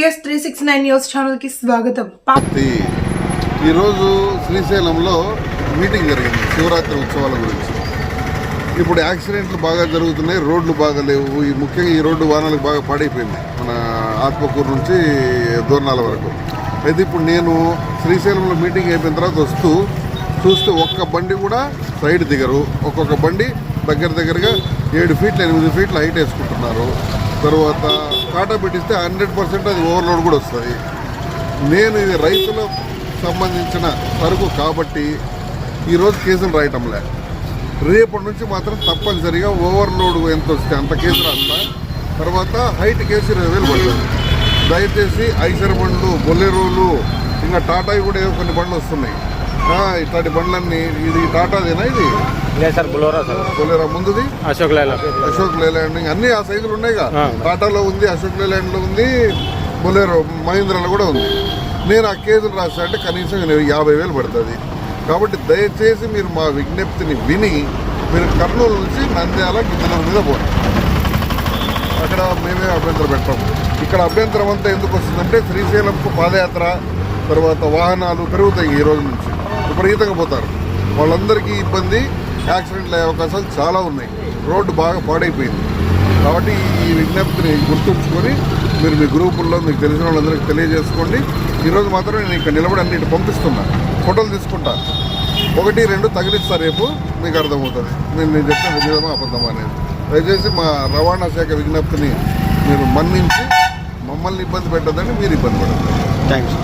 Six nine news ఛానల్కి స్వాగతం ఈరోజు శ్రీశైలంలో మీటింగ్ జరిగింది శివరాత్రి ఉత్సవాల గురించి. ఇప్పుడు యాక్సిడెంట్లు బాగా జరుగుతున్నాయి రోడ్లు బాగా లేవు. ఈ ముఖ్యంగా ఈ రోడ్డు వాహనాలకు బాగా పాడైపోయింది మన ఆత్మకూరు నుంచి దూర్నాల వరకు. అయితే ఇప్పుడు నేను శ్రీశైలంలో మీటింగ్ అయిపోయిన తర్వాత వస్తూ చూస్తే ఒక్క బండి కూడా సైడ్ దిగరు. ఒక్కొక్క బండి దగ్గర దగ్గరగా ఏడు ఫీట్లు ఎనిమిది ఫీట్లు హైట్ వేసుకుంటున్నారు. తర్వాత కాటా పెట్టిస్తే హండ్రెడ్ పర్సెంట్ అది ఓవర్లోడ్ కూడా వస్తుంది. నేను ఇది రైతులకు సంబంధించిన సరుకు కాబట్టి ఈరోజు కేసులు రాయటంలే. రేపటి నుంచి మాత్రం తప్పనిసరిగా ఓవర్లోడ్ ఎంత వస్తే అంత కేసు రాస్తా. తర్వాత హైట్ కేసు ఇరవై వేలు పడుతుంది. దయచేసి ఐసర్ బండ్లు బొలెరోలు ఇంకా టాటాయి కూడా ఏవో కొన్ని బండ్లు వస్తున్నాయి. ఇట్లాంటి బండ్లన్నీ ఇది టాటాదేనా ఇది? లేదు సార్ బులోరా సార్. బొలెరో ముందుది? అశోక్ లైలా అశోక్ లేలాండ్. అన్ని ఆ సైజులు ఉన్నాయిగా. టాటాలో ఉంది అశోక్ లేలాండ్లో ఉంది బొలేరో మహీంద్రాలో కూడా ఉంది. నేను ఆ కేసులు రాస్తా అంటే కనీసం యాభై వేలు పడుతుంది. కాబట్టి దయచేసి మీరు మా విజ్ఞప్తిని విని మీరు కర్నూలు నుంచి నంద్యాల గిద్దనూరు మీద పోండి. అక్కడ మేమే అభ్యంతరం పెట్టాము ఇక్కడ అభ్యంతరం అంతా ఎందుకు వస్తుందంటే శ్రీశైలంకు పాదయాత్ర తర్వాత వాహనాలు పెరుగుతాయి ఈ రోజు నుంచి. విపరీతంగా పోతారు. వాళ్ళందరికీ ఇబ్బంది యాక్సిడెంట్లు అయ్యే అవకాశాలు చాలా ఉన్నాయి. రోడ్డు బాగా పాడైపోయింది. కాబట్టి ఈ విజ్ఞప్తిని గుర్తుంచుకొని మీరు మీ గ్రూపుల్లో మీకు తెలిసిన వాళ్ళందరికీ తెలియజేసుకోండి. ఈరోజు మాత్రం నేను ఇక్కడ నిలబడి అన్నిటి పంపిస్తున్నా. ఫోటోలు తీసుకుంటా. ఒకటి రెండు తగిలిస్తా రేపు మీకు అర్థమవుతుంది. నేను నేను చెప్పిన నిజమా అబద్ధమా అనేది. దయచేసి మా రవాణా శాఖ విజ్ఞప్తిని మీరు మన్నించి మమ్మల్ని ఇబ్బంది పెట్టద్దని మీరు ఇబ్బంది పడద్దు. థ్యాంక్స్